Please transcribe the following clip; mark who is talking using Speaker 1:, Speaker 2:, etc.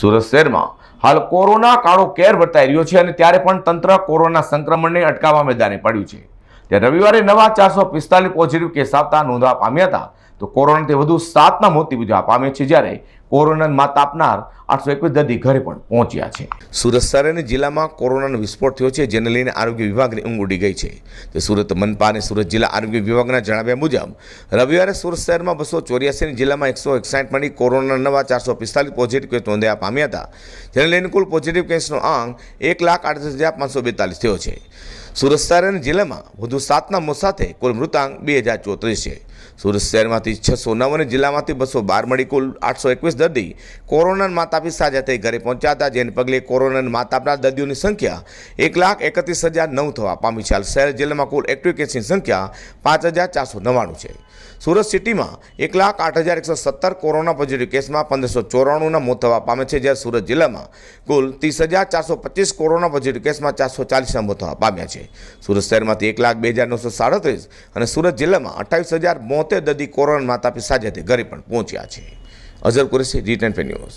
Speaker 1: સુરત શહેરમાં હાલ કોરોના કાળો કેર વર્તાઈ રહ્યો છે અને ત્યારે પણ તંત્ર કોરોના સંક્રમણને અટકાવવા મેદાને પડ્યું છે. ત્યારે રવિવારે નવા ચારસો પિસ્તાલીસ પોઝિટિવ કેસ આવતા નોંધવા પામ્યા હતા. તો કોરોનાથી વધુ સાતના મોત નિપજવા પામે છે જ્યારે કોરોના માત આપનાર આઠસો એકવીસ દર્દી ઘરે પણ પહોંચ્યા છે. સુરત શહેર અને જિલ્લામાં કોરોનાનો વિસ્ફોટ થયો છે, જેને લઈને આરોગ્ય વિભાગની ઊંઘ ઉડી ગઈ છે. તે સુરત મનપા અને સુરત જિલ્લા આરોગ્ય વિભાગના જણાવ્યા મુજબ, રવિવારે સુરત શહેરમાં બસો ચોર્યાસી જિલ્લામાં એકસો એકસાઠ મળી કોરોના નવા ચારસો પિસ્તાલીસ પોઝિટિવ કેસ નોંધાયા પામ્યા હતા. જેને લઈને કુલ પોઝિટિવ કેસનો આંક એક લાખ આડત્રીસ હજાર પાંચસો બેતાલીસ થયો છે. સુરત શહેર જિલ્લામાં વધુ સાતના મોત સાથે કુલ મૃતાંક બે હજાર ચોત્રીસ છે. સુરત શહેરમાંથી છસો નવ અને જિલ્લામાંથી બસો બાર મળી કુલ આઠસો એકવીસ દર્દી કોરોના માતાપી સાજા થઈ ઘરે પહોંચ્યા હતા, જેને પગલે કોરોના માતાપના દર્દીઓની સંખ્યા એક લાખ એકત્રીસ હજાર નવ થવા પામી છે. શહેર જિલ્લામાં કુલ એક્ટિવ કેસની સંખ્યા પાંચ હજાર ચારસો નવ્વાણું છે. સુરત સિટીમાં એક લાખ આઠ હજાર એકસો સત્તર કોરોના પોઝિટિવ કેસમાં પંદરસો ચોરાણુંના મોત થવા પામે છે, જ્યારે સુરત જિલ્લામાં કુલ ત્રીસ હજાર ચારસો પચીસ કોરોના પોઝિટિવ કેસમાં ચારસો ચાલીસના મોત થવા પામ્યા છે. સુરત શહેરમાંથી એક લાખ બે હજાર નવસો સાડત્રીસ અને સુરત જિલ્લામાં અઠ્ઠાવીસ હજાર બોતેર દર્દી કોરોના માતા પિતા સાજા થઈ ઘરે પણ પહોંચ્યા છે. Azhar Qureshi G ten news.